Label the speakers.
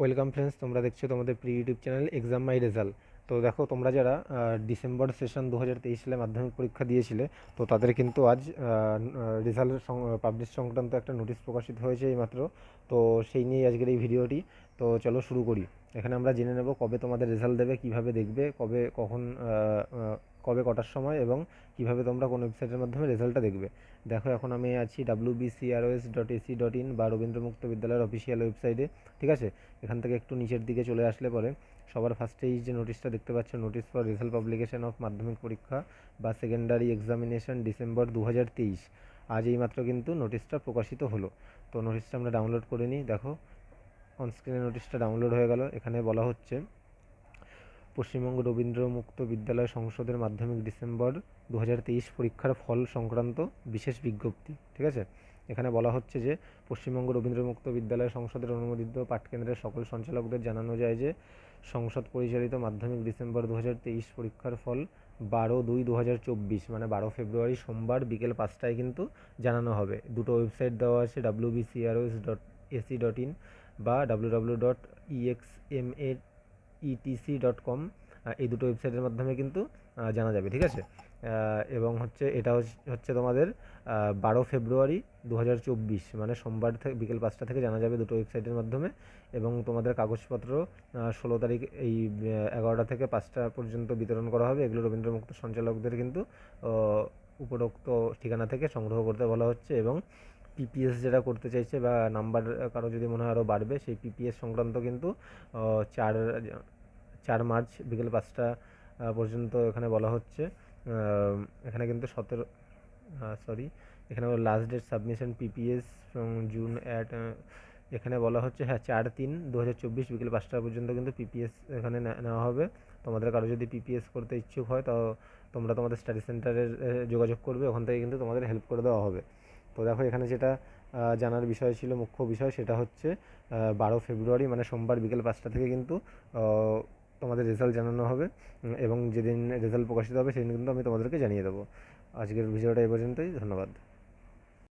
Speaker 1: Welcome friends, তোমরা দেখছ তোমাদের pre YouTube channel exam my result তো দেখো, তোমরা যারা ডিসেম্বর সেশন দু হাজার তেইশ সালে মাধ্যমিক পরীক্ষা দিয়েছিলে, তো তাদের কিন্তু আজ রেজাল্টের পাবলিশ সংক্রান্ত একটা নোটিশ প্রকাশিত হয়েছে এইমাত্র। তো সেই নিয়েই আজকের এই ভিডিওটি। তো চলো শুরু করি। এখানে আমরা জেনে নেব কবে তোমাদের রেজাল্ট দেবে, কীভাবে দেখবে, কবে, কখন কবে কটার সময় এবং কীভাবে তোমরা কোন ওয়েবসাইটের মাধ্যমে রেজাল্টটা দেখবে। দেখো, এখন আমি আছি W BCROS dot AC dot in বা রবীন্দ্র মুক্ত বিদ্যালয়ের অফিসিয়াল ওয়েবসাইটে ঠিক আছে? এখান থেকে একটু নিচের দিকে চলে আসলে পরে সবার ফার্স্টেই যে নোটিশটা দেখতে পাচ্ছ notice for result publication of Madhyamik পরীক্ষা বা সেকেন্ডারি এক্সামিনেশন ডিসেম্বর দু হাজার তেইশ। আজ এইমাত্র কিন্তু নোটিশটা প্রকাশিত হলো। তো নোটিশটা আমরা ডাউনলোড করে নিই। দেখো অনস্ক্রিনে নোটিশটা ডাউনলোড হয়ে গেল। এখানে বলা হচ্ছে পশ্চিমবঙ্গ রবীন্দ্র মুক্ত বিদ্যালয় সংসদের মাধ্যমিক ডিসেম্বর দু হাজার তেইশ পরীক্ষার ফল সংক্রান্ত বিশেষ বিজ্ঞপ্তি, ঠিক আছে? এখানে বলা হচ্ছে যে, পশ্চিমবঙ্গ রবীন্দ্র মুক্ত বিদ্যালয় সংসদের অনুমোদিত পাঠকেন্দ্রের সকল সঞ্চালকদের জানানো যায় যে, সংসদ পরিচালিত মাধ্যমিক ডিসেম্বর দু হাজার তেইশ পরীক্ষার ফল বারো দুই দু মানে বারো ফেব্রুয়ারি সোমবার বিকেল পাঁচটায় কিন্তু জানানো হবে। দুটো ওয়েবসাইট দেওয়া আছে W BCROS dot AC dot in বা W W dot EXMA ETC dot com এই দুটো ওয়েবসাইটের মাধ্যমে কিন্তু জানা যাবে, ঠিক আছে? এবং হচ্ছে এটা হচ্ছে তোমাদের বারো ফেব্রুয়ারি দু হাজার চব্বিশ মানে সোমবার থেকে বিকেল পাঁচটা থেকে জানা যাবে দুটো ওয়েবসাইটের মাধ্যমে। এবং তোমাদের কাগজপত্র ষোলো তারিখ এই এগারোটা থেকে পাঁচটা পর্যন্ত বিতরণ করা হবে। এগুলো রবীন্দ্রমুক্ত সঞ্চালকদের কিন্তু উপরোক্ত ঠিকানা থেকে সংগ্রহ করতে বলা হচ্ছে। এবং পিপিএস যেটা করতে চাইছে বা নাম্বার কারও যদি মনে হয় আরও বাড়বে, সেই পিপিএস সংক্রান্ত কিন্তু চার চার মার্চ বিকেল পাঁচটা পর্যন্ত এখানে বলা হচ্ছে। এখানে কিন্তু সতেরো সরি এখানে last date submission PPS June at এখানে বলা হচ্ছে হ্যাঁ চার তিন দু হাজার চব্বিশ বিকেল পাঁচটা পর্যন্ত কিন্তু পিপিএস এখানে নেওয়া হবে। তোমাদের কারও যদি পিপিএস করতে ইচ্ছুক হয় তো তোমরা তোমাদের স্টাডি সেন্টারের যোগাযোগ করবে। ওখান থেকে কিন্তু তোমাদের হেল্প করে দেওয়া হবে। তো দেখো এখানে যেটা জানার বিষয় ছিল, মুখ্য বিষয় সেটা হচ্ছে বারো ফেব্রুয়ারি মানে সোমবার বিকেল পাঁচটা থেকে কিন্তু তোমাদের রেজাল্ট জানানো হবে এবং যেদিন রেজাল্ট প্রকাশিত হবে সেদিন কিন্তু আমি তোমাদেরকে জানিয়ে দেবো। আজকের ভিডিওটা এই পর্যন্তই, ধন্যবাদ।